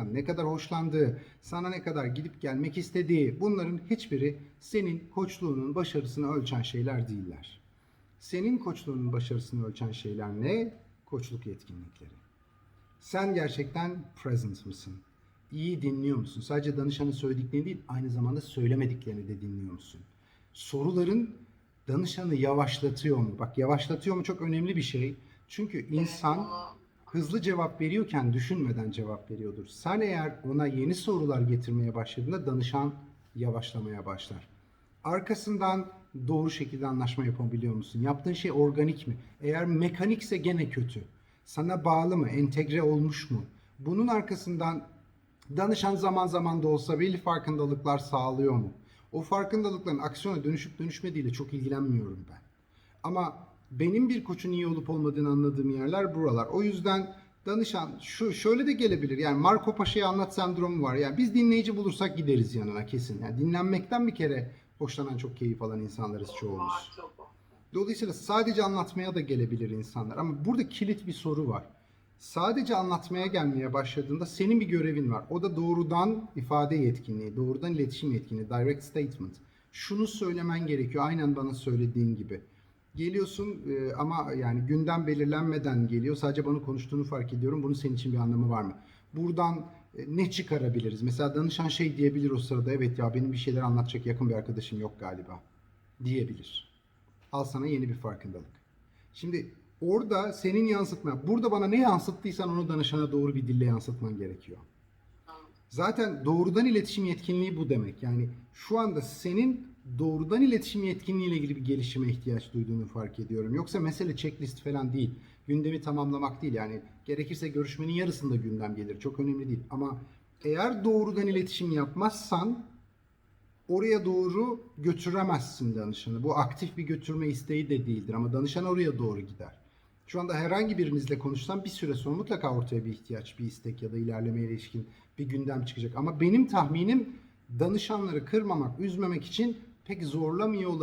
ne kadar hoşlandığı, sana ne kadar gidip gelmek istediği bunların hiçbiri senin koçluğunun başarısını ölçen şeyler değiller. Senin koçluğunun başarısını ölçen şeyler ne? Koçluk yetkinlikleri. Sen gerçekten present mısın? İyi dinliyor musun? Sadece danışanın söylediklerini değil, aynı zamanda söylemediklerini de dinliyor musun? Soruların danışanı yavaşlatıyor mu? Bak yavaşlatıyor mu çok önemli bir şey. Çünkü insan hızlı cevap veriyorken düşünmeden cevap veriyordur. Sen eğer ona yeni sorular getirmeye başladığında danışan yavaşlamaya başlar. Arkasından doğru şekilde anlaşma yapabiliyor musun? Yaptığın şey organik mi? Eğer mekanikse gene kötü. Sana bağlı mı? Entegre olmuş mu? Bunun arkasından danışan zaman zaman da olsa belli farkındalıklar sağlıyor mu? O farkındalıkların aksiyona dönüşüp dönüşmediğiyle çok ilgilenmiyorum ben. Ama benim bir koçun iyi olup olmadığını anladığım yerler buralar. O yüzden danışan şu şöyle de gelebilir. Yani Marco Paşa'ya anlat sendromu var. Yani biz dinleyici bulursak gideriz yanına kesin. Yani dinlenmekten bir kere hoşlanan çok keyif alan insanlarız çoğumuz. Dolayısıyla sadece anlatmaya da gelebilir insanlar. Ama burada kilit bir soru var. Sadece anlatmaya gelmeye başladığında senin bir görevin var. O da doğrudan ifade yetkinliği, doğrudan iletişim yetkinliği, direct statement. Şunu söylemen gerekiyor aynen bana söylediğin gibi. Geliyorsun e, ama yani gündem belirlenmeden geliyor. Sadece bana konuştuğunu fark ediyorum. Bunun senin için bir anlamı var mı? Buradan e, ne çıkarabiliriz? Mesela danışan şey diyebilir o sırada. Evet ya benim bir şeyler anlatacak yakın bir arkadaşım yok galiba. Diyebilir. Al sana yeni bir farkındalık. Şimdi orada senin yansıtma, burada bana ne yansıttıysan onu danışana doğru bir dille yansıtman gerekiyor. Zaten doğrudan iletişim yetkinliği bu demek. Yani şu anda senin doğrudan iletişim yetkinliğiyle ilgili bir gelişime ihtiyaç duyduğunu fark ediyorum. Yoksa mesele checklist falan değil. Gündemi tamamlamak değil. Yani gerekirse görüşmenin yarısında gündem gelir. Çok önemli değil. Ama eğer doğrudan iletişim yapmazsan oraya doğru götüremezsin danışanı. Bu aktif bir götürme isteği de değildir ama danışan oraya doğru gider. Şu anda herhangi birinizle konuşsam bir süre sonra mutlaka ortaya bir ihtiyaç, bir istek ya da ilerlemeye ilişkin bir gündem çıkacak. Ama benim tahminim danışanları kırmamak, üzmemek için pek zorlamıyor olabilir.